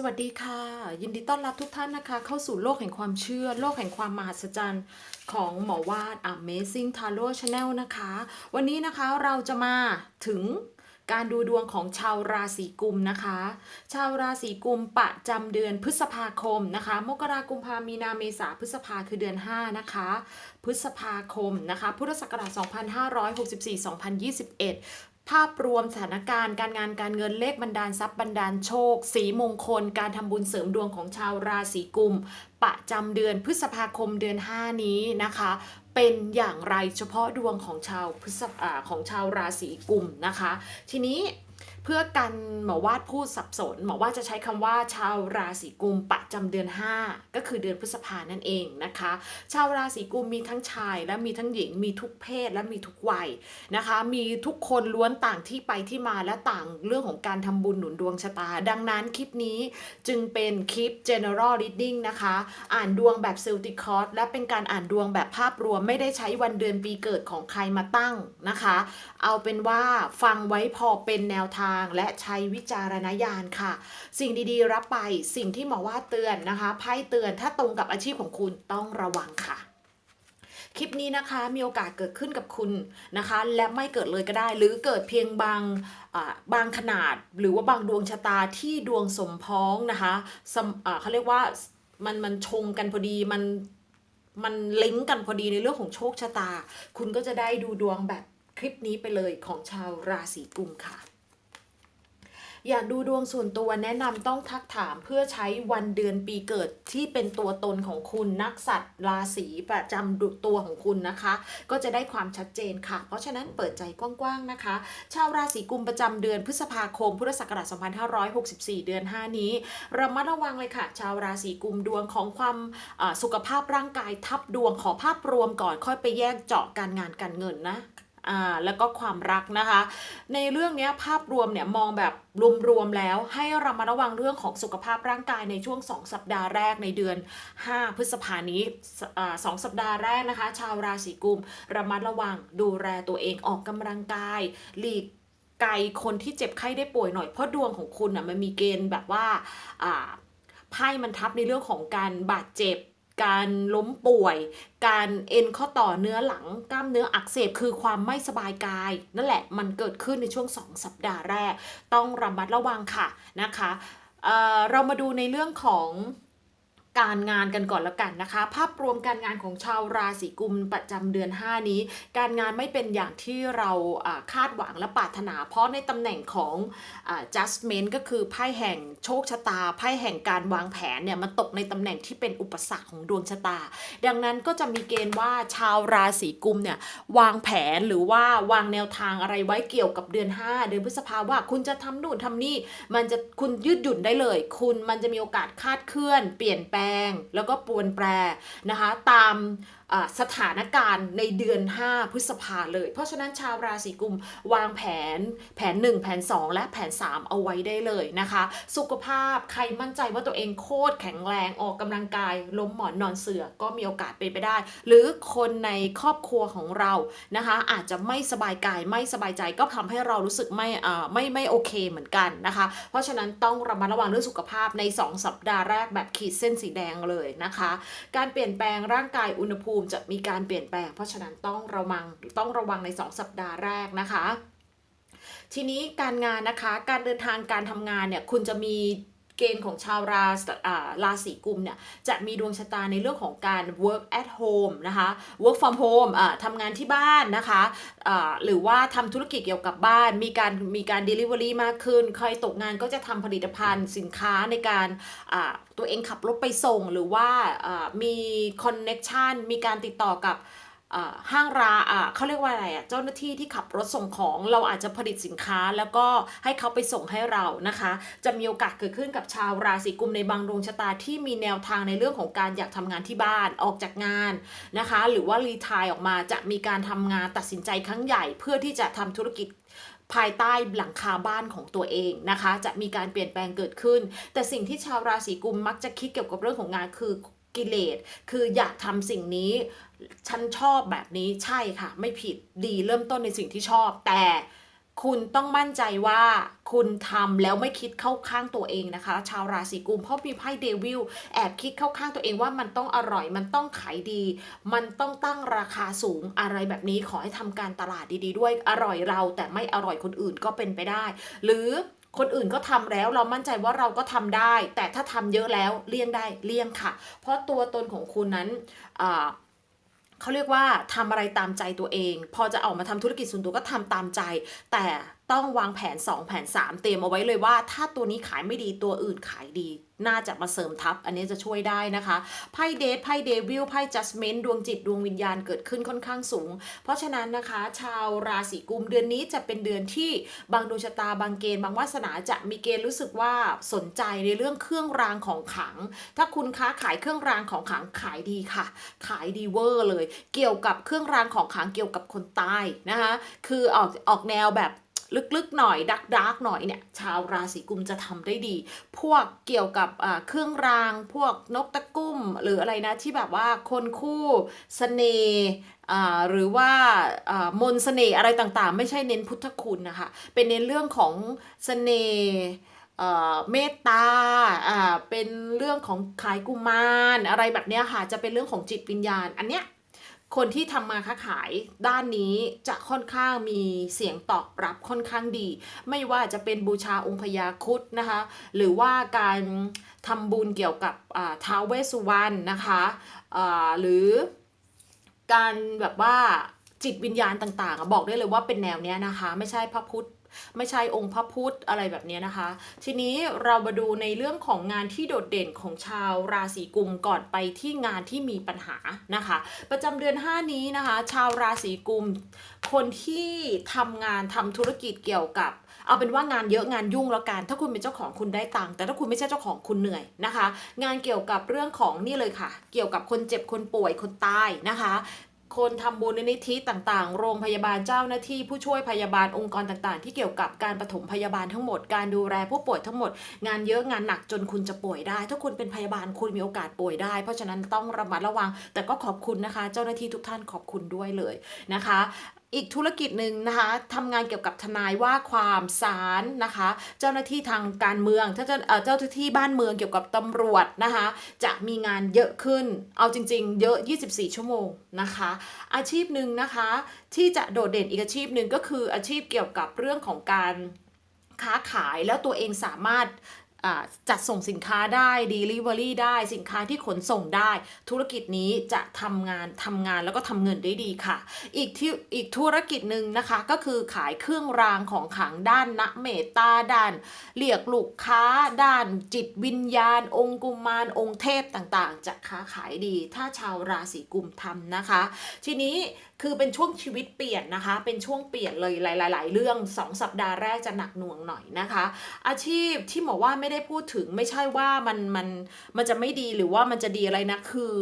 สวัสดีค่ะ ยินดีต้อนรับทุกท่านนะคะ เข้าสู่โลกแห่งความเชื่อ โลกแห่งความมหัศจรรย์ของหมอวาด Amazing Tarot Channel นะคะ วันนี้นะคะเราจะมาถึงการดูดวงของชาวราศีกุมนะคะ ชาวราศีกุมประจำเดือนพฤษภาคมนะคะ มกรากุมภามีนาเมษาพฤษภาคือเดือน 5 นะคะ พฤษภาคมนะคะ พุทธศักราช 2564-2021 ภาพรวมสถานการณ์การงานการเงินเลขบันดาลทรัพย์บันดาลโชค สีมงคล การทำบุญเสริมดวงของชาวราศีกุม ประจำเดือนพฤษภาคมเดือน 5 นี้นะคะ เป็นอย่างไรเฉพาะดวงของชาวพฤษภาของชาวราศีกุมนะคะ ทีนี้ พื่อกันหมอวาดพูดสับสน หมอวาดจะใช้คำว่าชาวราศีกุมประจำเดือน 5 ก็คือเดือนพฤษภานั่นเองนะคะ ชาวราศีกุมมีทั้งชายและมีทั้งหญิงมีทุกเพศและมีทุกวัยนะคะ มีทุกคนล้วนต่างที่ไปที่มาและต่างเรื่องของการทำบุญหนุนดวงชะตา ดังนั้นคลิปนี้จึงเป็นคลิป general reading นะคะ อ่านดวงแบบ Celtic c o r d และเป็นการอ่านดวงแบบภาพรวมไม่ได้ใช้วันเดือนปีเกิดของใครมาตั้งนะคะ เอาเป็นว่าฟังไว้พอเป็นแนวทางและใช้วิจารณญาณค่ะ สิ่งดีๆ รับไปสิ่งที่หมอว่าเตือนนะคะไพ่เตือนถ้าตรงกับอาชีพของคุณต้องระวังค่ะคลิปนี้นะคะมีโอกาสเกิดขึ้นกับคุณนะคะ และไม่เกิดเลยก็ได้ หรือเกิดเพียงบางบางขนาด หรือว่าบางดวงชะตาที่ดวงสมพ้องนะคะเขาเรียกว่ามันมันชงกันพอดีมันมันลิงก์กันพอดีในเรื่องของโชคชะตา คุณก็จะได้ดูดวงแบบคลิปนี้ไปเลยของชาวราศีกุมค่ะ อยากดูดวงส่วนตัวแนะนำต้องทักถามเพื่อใช้วันเดือนปีเกิดที่เป็นตัวตนของคุณนักสัตว์ราศีประจำดุตัวของคุณนะคะ ก็จะได้ความชัดเจนค่ะ เพราะฉะนั้นเปิดใจกว้างๆนะคะ ชาวราศีกุมประจำเดือนพฤษภาคมพุทธศักราช2564 เดือน 5 นี้ระมัดระวังเลยค่ะ ชาวราศีกุมดวงของความสุขภาพร่างกายทับดวงขอภาพรวมก่อนค่อยไปแยกเจาะการงานการเงินนะ อ่าแล้วก็ความรักนะคะ ในเรื่องนี้ภาพรวมเนี่ยมองแบบรวมๆแล้ว ให้เรามาระวังเรื่องของสุขภาพร่างกายในช่วง 2 สัปดาห์แรกในเดือน 5 พฤษภานี้สอ่าสองสัปดาห์แรกนะคะ ชาวราศีกุม ระมัดระวังดูแลตัวเองออกกำลังกาย หลีกไกลคนที่เจ็บไข้ได้ป่วยหน่อยเพราะดวงของคุณอะมันมีเกณฑ์แบบว่าอ่าไพ่มันทับในเรื่องของการบาดเจ็บ การล้มป่วย การเอ็นข้อต่อเนื้อหลังกล้ามเนื้ออักเสบคือความไม่สบายกาย นั่นแหละมันเกิดขึ้นในช่วง 2 สัปดาห์แรก ต้องระมัดระวังค่ะนะคะเเรามาดูในเรื่องของ การงานกันก่อนแล้วกันนะคะ ภาพรวมการงานของชาวราศีกุมประจำเดือน 5 นี้ การงานไม่เป็นอย่างที่เราคาดหวังและปรารถนา เพราะในตำแหน่งของอ judgment ก็คือไพ่แห่งโชคชะตาไพ่แห่งการวางแผนเนี่ยมันตกในตำแหน่งที่เป็นอุปสรรคของดวงชะตา ดังนั้นก็จะมีเกณฑ์ว่าชาวราศีกุมเนี่ยวางแผนหรือว่าวางแนวทางอะไรไว้เกี่ยวกับเดือน 5 เดือนพฤษภาว่าคุณจะทำนู่นทำนี่มันจะคุณยืดหยุ่นได้เลย คุณมันจะมีโอกาสคาดเคลื่อน เปลี่ยนแปลงแล้วก็ปวนแปรนะคะ ตาม สถานการณ์ในเดือน 5 พฤษภาเลย เพราะฉะนั้นชาวราศีกุมวางแผนแผน 1 แผน 2 และแผน 3 เอาไว้ได้เลยนะคะ สุขภาพใครมั่นใจว่าตัวเองโคตรแข็งแรงออกกำลังกายล้มหมอนนอนเสือก็มีโอกาสเป็นไปได้ หรือคนในครอบครัวของเรานะคะ อาจจะไม่สบายกายไม่สบายใจก็ทำให้เรารู้สึกไม่อ่าไม่ไม่โอเคเหมือนกันนะคะ เพราะฉะนั้นต้องระมัดระวังเรื่องสุขภาพใน 2 สัปดาห์แรกแบบขีดเส้นสีแดงเลยนะคะ การเปลี่ยนแปลงร่างกายอุณหภูมิจะมีการเปลี่ยนแปลง เพราะฉะนั้นต้องระวังต้องระวังใน 2 สัปดาห์แรกนะคะ ทีนี้การงานนะคะ การเดินทางการทำงานเนี่ยคุณจะมี เกณฑ์ของชาวราศอ่าราศีกุมเนี่ยจะมีดวงชะตาในเรื่องของการ work at home นะคะ work from home อ่าทำงานที่บ้านนะคะอ่าหรือว่าทำธุรกิจเกี่ยวกับบ้าน มีการมีการ delivery มากขึ้น ใครตกงานก็จะทำผลิตภัณฑ์สินค้าในการอ่าตัวเองขับรถไปส่ง หรือว่าอ่ามี connection มีการติดต่อกับอ่า ห้างร้านเขาเรียกว่าอะไรอะเจ้าหน้าที่ที่ขับรถส่งของเราอาจจะผลิตสินค้าแล้วก็ให้เขาไปส่งให้เรานะคะ จะมีโอกาสเกิดขึ้นกับชาวราศีกุมในบางดวงชะตาที่มีแนวทางในเรื่องของการอยากทำงานที่บ้านออกจากงานนะคะ หรือว่ารีทายออกมาจะมีการทำงานตัดสินใจครั้งใหญ่ เพื่อที่จะทำธุรกิจภายใต้หลังคาบ้านของตัวเองนะคะ จะมีการเปลี่ยนแปลงเกิดขึ้น แต่สิ่งที่ชาวราศีกุมมักจะคิดเกี่ยวกับเรื่องของงานคือ กิเลสคืออยากทำสิ่งนี้ ฉันชอบแบบนี้ใช่ค่ะ ไม่ผิดดีเริ่มต้นในสิ่งที่ชอบ แต่คุณต้องมั่นใจว่าคุณทำแล้วไม่คิดเข้าข้างตัวเองนะคะ ชาวราศีกุมเพราะมีไพ่เดวิลแอบคิดเข้าข้างตัวเองว่ามันต้องอร่อย มันต้องขายดี มันต้องตั้งราคาสูงอะไรแบบนี้ขอให้ทำการตลาดดี ๆ ด้วยอร่อยเราแต่ไม่อร่อยคนอื่นก็เป็นไปได้ หรือ คนอื่นก็ทำแล้ว เรามั่นใจว่าเราก็ทำได้ แต่ถ้าทำเยอะแล้วเลี่ยงได้เลี่ยงค่ะ เพราะตัวตนของคุณนั้นเขาเรียกว่าทำอะไรตามใจตัวเอง พอจะออกมาทำธุรกิจส่วนตัวก็ทำตามใจ แต่ ต้องวางแผน 2 แผน 3 เตรียมเอาไว้เลยว่า ถ้าตัวนี้ขายไม่ดีตัวอื่นขายดี น่าจะมาเสริมทับ อันนี้จะช่วยได้นะคะ ไพ่เดทไพ่เดวิลไพ่จัสเมนดวงจิตดวงวิญญาณเกิดขึ้นค่อนข้างสูง เพราะฉะนั้นนะคะ ชาวราศีกุมเดือนนี้จะเป็นเดือนที่บางดวงชะตาบางเกณฑ์บางวาสนาจะมีเกณฑ์รู้สึกว่าสนใจในเรื่องเครื่องรางของขลัง ถ้าคุณค้าขายเครื่องรางของขลังขายดีค่ะ ขายดีเวอร์เลย เกี่ยวกับเครื่องรางของขลังเกี่ยวกับคนตายนะคะ คือออกออกแนวแบบ ลึกๆหน่อยดักดักหน่อยเนี่ยชาวราศีกุมจะทำได้ดี พวกเกี่ยวกับเครื่องราง พวกนกตะกุ้มหรืออะไรนะที่แบบว่าคนคู่เสน่ห์หรือว่ามนต์เสน่ห์อะไรต่างๆ ไม่ใช่เน้นพุทธคุณนะคะเป็นเน้นเรื่องของเสน่ห์เมตตาเป็นเรื่องของขายกุมารอะไรแบบนี้ค่ะจะเป็นเรื่องของจิตวิญญาณอันเนี้ย คนที่ทำมาค้าขายด้านนี้จะค่อนข้างมีเสียงตอบรับค่อนข้างดี ไม่ว่าจะเป็นบูชาองค์พญาคุดนะคะ หรือว่าการทำบุญเกี่ยวกับอ่าท้าวเวสสุวรรณนะคะอ่าหรือการแบบว่าจิตวิญญาณต่างๆ บอกได้เลยว่าเป็นแนวเนี้ยนะคะ ไม่ใช่พระพุทธ ไม่ใช่องค์พระพุทธอะไรแบบนี้นะคะ ทีนี้เรามาดูในเรื่องของงานที่โดดเด่นของชาวราศีกุมก่อนไปที่งานที่มีปัญหานะคะ ประจำเดือน 5 นี้นะคะ ชาวราศีกุม คนที่ทำงานทำธุรกิจเกี่ยวกับเอาเป็นว่างานเยอะงานยุ่งแล้วกัน ถ้าคุณเป็นเจ้าของคุณได้ตังค์แต่ถ้าคุณไม่ใช่เจ้าของคุณเหนื่อยนะคะ งานเกี่ยวกับเรื่องของนี่เลยค่ะ เกี่ยวกับคนเจ็บคนป่วยคนตายนะคะ คนทำบุญในนิธิต่างๆ โรงพยาบาลเจ้าหน้าที่ผู้ช่วยพยาบาลองค์กรต่างๆ ที่เกี่ยวกับการปฐมพยาบาลทั้งหมด การดูแลผู้ป่วยทั้งหมด งานเยอะงานหนักจนคุณจะป่วยได้ ถ้าคุณเป็นพยาบาลคุณมีโอกาสป่วยได้ เพราะฉะนั้นต้องระมัดระวัง แต่ก็ขอบคุณนะคะ เจ้าหน้าที่ทุกท่านขอบคุณด้วยเลยนะคะ อีกธุรกิจหนึ่งนะคะทำงานเกี่ยวกับทนายว่าความศาลนะคะ เจ้าหน้าที่ทางการเมืองถ้าเจ้าเจ้าหน้าที่บ้านเมืองเกี่ยวกับตำรวจนะคะ จะมีงานเยอะขึ้น เอาจริง ๆ เยอะ 24 ชั่วโมงนะคะ อาชีพหนึ่งนะคะที่จะโดดเด่นอีกอาชีพหนึ่งก็คืออาชีพเกี่ยวกับเรื่องของการค้าขายแล้วตัวเองสามารถ จัดส่งสินค้าได้ Delivery ได้สินค้าที่ขนส่งได้ ธุรกิจนี้จะทำงานทำงานแล้วก็ทำเงินได้ดีค่ะ อีกที่อีกธุรกิจหนึ่งนะคะก็คือขายเครื่องรางของขลังด้านนะเมตตาด้านเรียกลูกค้าด้านจิตวิญญาณ องค์กุมารองค์เทพต่างๆ จะค้าขายดี ถ้าชาวราศีกุมทำนะคะ ทีนี้ คือเป็นช่วงชีวิตเปลี่ยนนะคะ เป็นช่วงเปลี่ยนเลยหลาย ๆ เรื่อง 2 สัปดาห์แรกจะหนักหน่วงหน่อยนะคะ อาชีพที่หมอว่าไม่ได้พูดถึงไม่ใช่ว่ามันมันมันจะไม่ดีหรือว่ามันจะดีอะไรนะคือ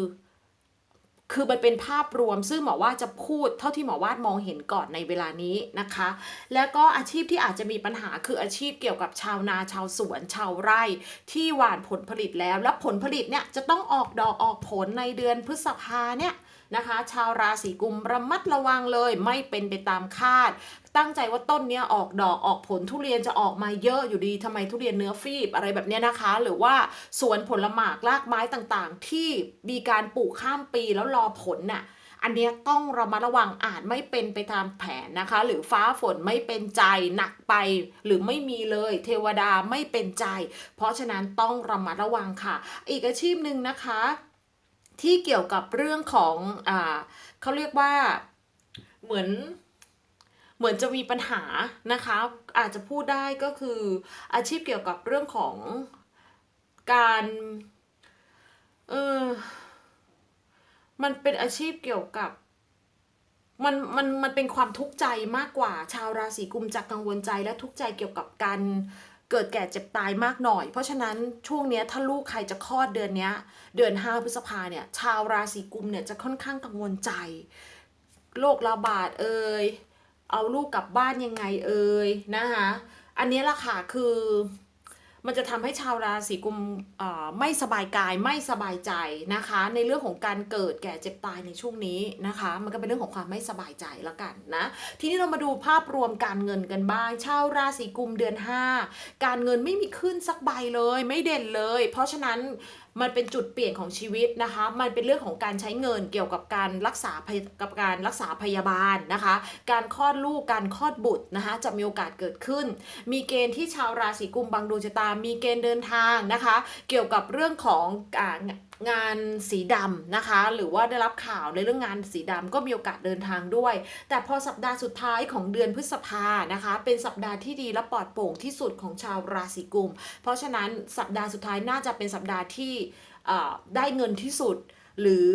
คือมันเป็นภาพรวมซึ่งหมอว่าจะพูดเท่าที่หมอวาดมองเห็นก่อนในเวลานี้นะคะ แล้วก็อาชีพที่อาจจะมีปัญหาคืออาชีพเกี่ยวกับชาวนาชาวสวนชาวไร่ ที่หว่านผลผลิตแล้ว แล้วผลผลิตเนี่ยจะต้องออกดอกออกผลในเดือนพฤษภาเนี่ย นะคะ ชาวราศีกุมระมัดระวังเลยไม่เป็นไปตามคาด ตั้งใจว่าต้นเนี้ยออกดอกออกผลทุเรียนจะออกมาเยอะอยู่ดีทำไมทุเรียนเนื้อฟีบอะไรแบบเนี้ยนะคะ หรือว่าสวนผลหมากรากไม้ต่างๆ ที่มีการปลูกข้ามปีแล้วรอผลน่ะอันเนี้ยต้องระมัดระวังอาจไม่เป็นไปตามแผนนะคะ หรือฟ้าฝนไม่เป็นใจหนักไป หรือไม่มีเลย เทวดาไม่เป็นใจ เพราะฉะนั้นต้องระมัดระวังค่ะ อีกอาชีพหนึ่งนะคะ ที่เกี่ยวกับเรื่องของอ่าเขาเรียกว่าเหมือนเหมือนจะมีปัญหานะคะ อาจจะพูดได้ก็คืออาชีพเกี่ยวกับเรื่องของการเออมันเป็นอาชีพเกี่ยวกับมันมันมันเป็นความทุกข์ใจมากกว่าชาวราศีกุมจะกังวลใจและทุกข์ใจเกี่ยวกับการ เกิดแก่เจ็บตายมากหน่อย เพราะฉะนั้นช่วงนี้ถ้าลูกใครจะคลอดเดือนนี้เดือน 5 พฤษภาเนี่ยชาวราศีกุมเนี่ยจะค่อนข้างกังวลใจโรคระบาดเอ่ยเอาลูกกลับบ้านยังไงเอ่ยนะคะอันนี้ล่ะค่ะคือ มันจะทำให้ชาวราศีกุมไม่สบายกายไม่สบายใจนะคะ ในเรื่องของการเกิดแก่เจ็บตายในช่วงนี้นะคะ มันก็เป็นเรื่องของความไม่สบายใจละกันนะทีนี้เรามาดูภาพรวมการเงินกันบ้าง ชาวราศีกุมเดือน 5 การเงินไม่มีขึ้นสักใบเลย ไม่เด่นเลย เพราะฉะนั้น มันเป็นจุดเปลี่ยนของชีวิตนะคะ มันเป็นเรื่องของการใช้เงินเกี่ยวกับการรักษากับการรักษาพยาบาลนะคะ การคลอดลูกการคลอดบุตรนะคะจะมีโอกาสเกิดขึ้น มีเกณฑ์ที่ชาวราศีกุมบางดวงชะตา มีเกณฑ์เดินทางนะคะ เกี่ยวกับเรื่องของ งานสีดำนะคะ หรือว่าได้รับข่าวในเรื่องงานสีดำก็มีโอกาสเดินทางด้วย แต่พอสัปดาห์สุดท้ายของเดือนพฤษภานะคะ เป็นสัปดาห์ที่ดีและปลอดโปร่งที่สุดของชาวราศีกุม เพราะฉะนั้นสัปดาห์สุดท้ายน่าจะเป็นสัปดาห์ที่ได้เงินที่สุด หรือ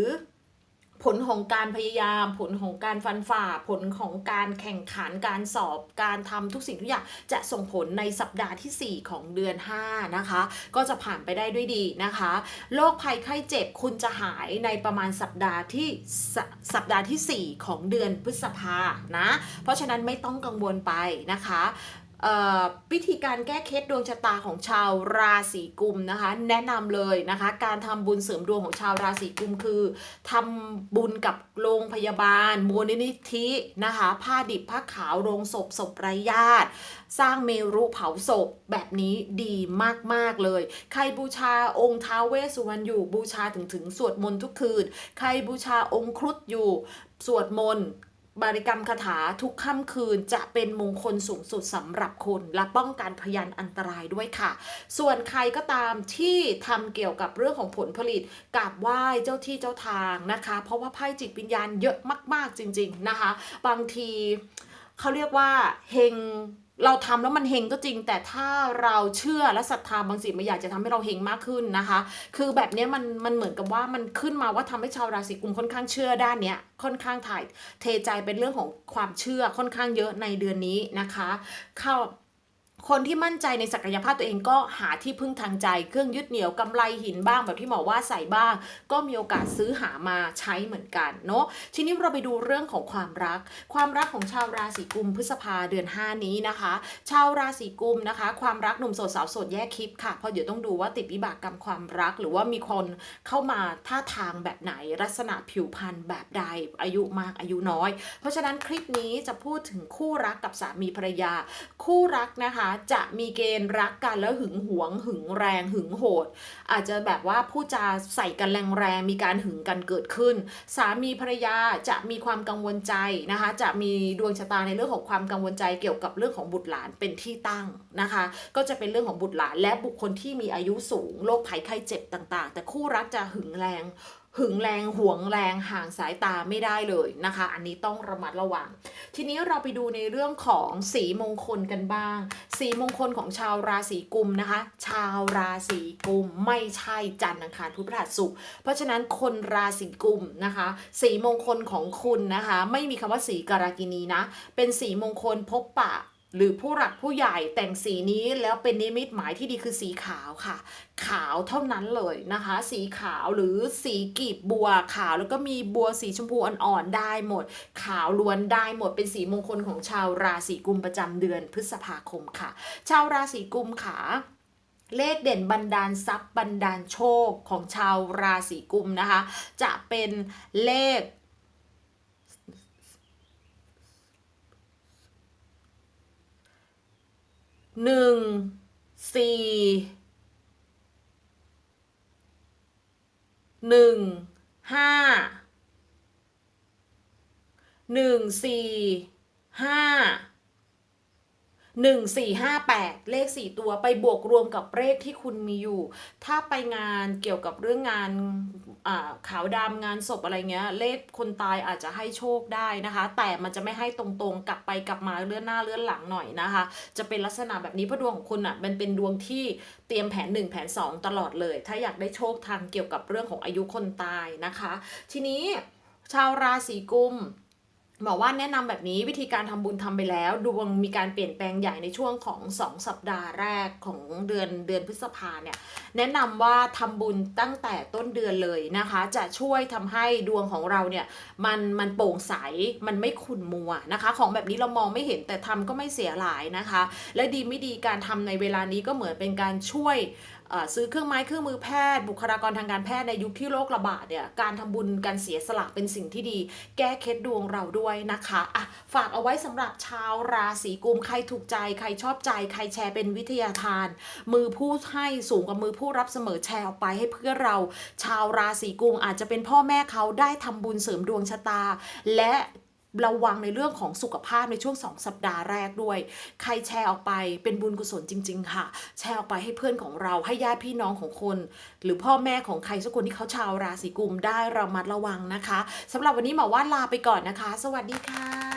ผลของการพยายาม ผลของการฟันฝ่า ผลของการแข่งขันการสอบการทำทุกสิ่งทุกอย่างจะส่งผลในสัปดาห์ที่ 4 ของเดือน 5 นะคะ ก็จะผ่านไปได้ด้วยดีนะคะโรคภัยไข้เจ็บคุณจะหายในประมาณสัปดาห์ที่สสัปดาห์ทีสี่4 ของเดือนพฤษภานะ เพราะฉะนั้นไม่ต้องกังวลไปนะคะ วิธีการแก้เคล็ดดวงชะตาของชาวราศีกุมนะคะ แนะนำเลยนะคะ การทำบุญเสริมดวงของชาวราศีกุมคือทำบุญกับโรงพยาบาลมูลนิธินะคะ ผ้าดิบผ้าขาวโรงศพศพไร้ญาติ สร้างเมรุเผาศพแบบนี้ดีมากๆเลย ใครบูชาองค์ท้าวเวสสุวรรณอยู่บูชาถึงถึงสวดมนต์ทุกคืน ใครบูชาองค์ครุฑอยู่สวดมนต์ บริกรรมคาถาทุกค่ำคืนจะเป็นมงคลสูงสุดสำหรับคุณและป้องกันพยันอันตรายด้วยค่ะ ส่วนใครก็ตามที่ทำเกี่ยวกับเรื่องของผลผลิตกราบไหว้เจ้าที่เจ้าทางนะคะ เพราะว่าไพ่จิตวิญญาณเยอะมาก ๆจริง ๆนะคะ บางทีเขาเรียกว่าเฮง เราทำแล้วมันเฮงก็จริง แต่ถ้าเราเชื่อและศรัทธาบางสิ่งบางอย่างจะทำให้เราเฮงมากขึ้นนะคะ คือแบบนี้มันมันเหมือนกับว่ามันขึ้นมาว่าทำให้ชาวราศีกุมค่อนข้างเชื่อด้านเนี้ยค่อนข้างถ่ายเทใจเป็นเรื่องของความเชื่อค่อนข้างเยอะในเดือนนี้นะคะ เข้า คนที่มั่นใจในศักยภาพตัวเองก็หาที่พึ่งทางใจ เครื่องยึดเหนี่ยวกำไรหินบ้างแบบที่หมอว่าใส่บ้าง ก็มีโอกาสซื้อหามาใช้เหมือนกันเนาะทีนี้เราไปดูเรื่องของความรัก ความรักของชาวราศีกุมพฤษภาเดือน 5 นี้นะคะ ชาวราศีกุมนะคะ ความรักหนุ่มโสดสาวโสดแยกคลิปค่ะเพราะเดี๋ยวต้องดูว่าติดวิบากกรรมความรัก หรือว่ามีคนเข้ามาท่าทางแบบไหนลักษณะผิวพรรณแบบใดอายุมากอายุน้อย เพราะฉะนั้นคลิปนี้จะพูดถึงคู่รักกับสามีภรรยา คู่รักนะคะจะมีเกณฑ์รักกันแล้วหึงหวง หึงแรงหึงโหด อาจจะแบบว่าพูดจาใส่กันแรงๆมีการหึงกันเกิดขึ้น สามีภรรยาจะมีความกังวลใจนะคะ จะมีดวงชะตาในเรื่องของความกังวลใจเกี่ยวกับเรื่องของบุตรหลานเป็นที่ตั้งนะคะ ก็จะเป็นเรื่องของบุตรหลานและบุคคลที่มีอายุสูงโรคภัยไข้เจ็บต่างๆ แต่คู่รักจะหึงแรง หึงแรงหวงแรงห่างสายตาไม่ได้เลยนะคะ อันนี้ต้องระมัดระวัง ทีนี้เราไปดูในเรื่องของสีมงคลกันบ้าง สีมงคลของชาวราศีกุมนะคะ ชาวราศีกุมไม่ใช่จันทร์อังคารพุธพฤหัสศุกร์เพราะฉะนั้นคนราศีกุมนะคะ สีมงคลของคุณนะคะ ไม่มีคำว่าสีการากินีนะ เป็นสีมงคลพบปะ หรือผู้หลักผู้ใหญ่แต่งสีนี้แล้วเป็นนิมิตหมายที่ดีคือสีขาวค่ะ ขาวเท่านั้นเลยนะคะ สีขาวหรือสีกีบบัวขาวแล้วก็มีบัวสีชมพูอ่อนๆได้หมด ขาวล้วนได้หมดเป็นสีมงคลของชาวราศีกุมประจำเดือนพฤษภาคมค่ะ ชาวราศีกุมค่ะเลขเด่นบันดาลทรัพย์บันดาลโชคของชาวราศีกุมนะคะ จะเป็นเลข หนึ่งสี่หนึ่งห้าหนึ่งสี่ห้า หนึ่งสี่ห้าแปดเลขสี่ตัวไปบวกรวมกับเลขที่คุณมีอยู่ ถ้าไปงานเกี่ยวกับเรื่องงานอ่าขาวดำงานศพอะไรเงี้ย เลขคนตายอาจจะให้โชคได้นะคะ แต่มันจะไม่ให้ตรงๆ กลับไปกลับมาเลื่อนหน้าเลื่อนหลังหน่อยนะคะ จะเป็นลักษณะแบบนี้เพราะดวงของคุณอะมันเป็นดวงที่เตรียมแผน 1 แผน 2 ตลอดเลย ถ้าอยากได้โชคทางเกี่ยวกับเรื่องของอายุคนตายนะคะ ทีนี้ชาวราศีกุม หมอว่าแนะนำแบบนี้วิธีการทำบุญทำไปแล้ว ดวงมีการเปลี่ยนแปลงใหญ่ในช่วงของ 2 สัปดาห์แรกของเดือนเดือนพฤษภาเนี่ยแนะนำว่าทำบุญตั้งแต่ต้นเดือนเลยนะคะ จะช่วยทำให้ดวงของเราเนี่ยมันมันโปร่งใสมันไม่ขุ่นมัวนะคะ ของแบบนี้เรามองไม่เห็นแต่ทำก็ไม่เสียหลายนะคะ และดีไม่ดีการทำในเวลานี้ก็เหมือนเป็นการช่วย ซื้อเครื่องไม้เครื่องมือแพทย์ บุคลากรทางการแพทย์ในยุคที่โรคระบาดเนี่ยการทำบุญการเสียสละเป็นสิ่งที่ดี แก้เคล็ดดวงเราด้วยนะคะอะฝากเอาไว้สำหรับชาวราศีกุมใครถูกใจ ใครชอบใจ ใครแชร์เป็นวิทยาทาน มือผู้ให้สูงกว่ามือผู้รับเสมอแชร์ออกไปให้เพื่อเรา ชาวราศีกุมอาจจะเป็นพ่อแม่เขาได้ทำบุญเสริมดวงชะตา และ ระวังในเรื่องของสุขภาพในช่วง 2 สัปดาห์แรกด้วย ใครแชร์ออกไปเป็นบุญกุศลจริง ๆ ค่ะ แชร์ออกไปให้เพื่อนของเราให้ญาติพี่น้องของคน หรือพ่อแม่ของใครสักคนที่เขาชาวราศีกุมได้ระมัดระวังนะคะสำหรับวันนี้หมอว่าลาไปก่อนนะคะ สวัสดีค่ะ